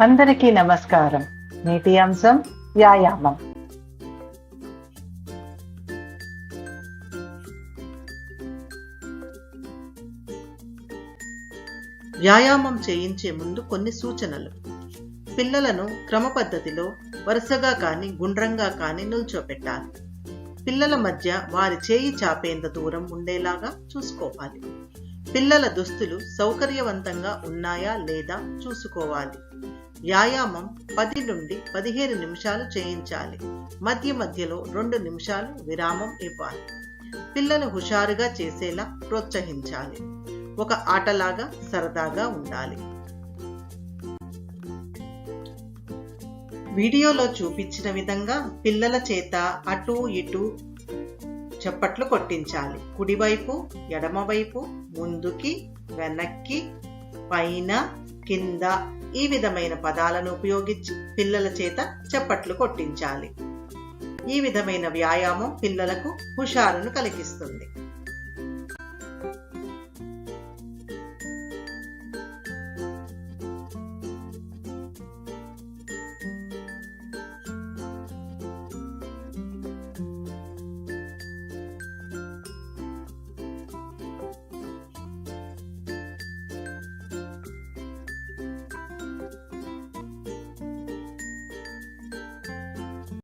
అందరికీ నమస్కారం. నేటి అంశం వ్యాయామం. వ్యాయామం చేయించే ముందు కొన్ని సూచనలు. పిల్లలను క్రమ పద్ధతిలో వరుసగా కానీ గుండ్రంగా కానీ నిల్చోపెట్టాలి. పిల్లల మధ్య వారి చేయి చాపేంత దూరం ఉండేలాగా చూసుకోవాలి. పిల్లల దుస్తులు సౌకర్యవంతంగా ఉన్నాయా లేదా చూసుకోవాలి. వ్యాయామం పది నుండి పదిహేను నిమిషాలు చేయించాలి. మధ్య మధ్యలో రెండు నిమిషాలు విరామం ఇవ్వాలి. పిల్లలు హుషారుగా చేసేలా ప్రోత్సహించాలి. ఒక ఆటలాగా సరదాగా ఉండాలి. వీడియోలో చూపించిన విధంగా పిల్లల చేత అటు ఇటు చప్పట్లు కొట్టించాలి. కుడివైపు ఎడమవైపు ముందుకి వెనక్కి పైన కింద ఈ విధమైన పదాలను ఉపయోగించి పిల్లల చేత చప్పట్లు కొట్టించాలి. ఈ విధమైన వ్యాయామం పిల్లలకు హుషారును కలిగిస్తుంది.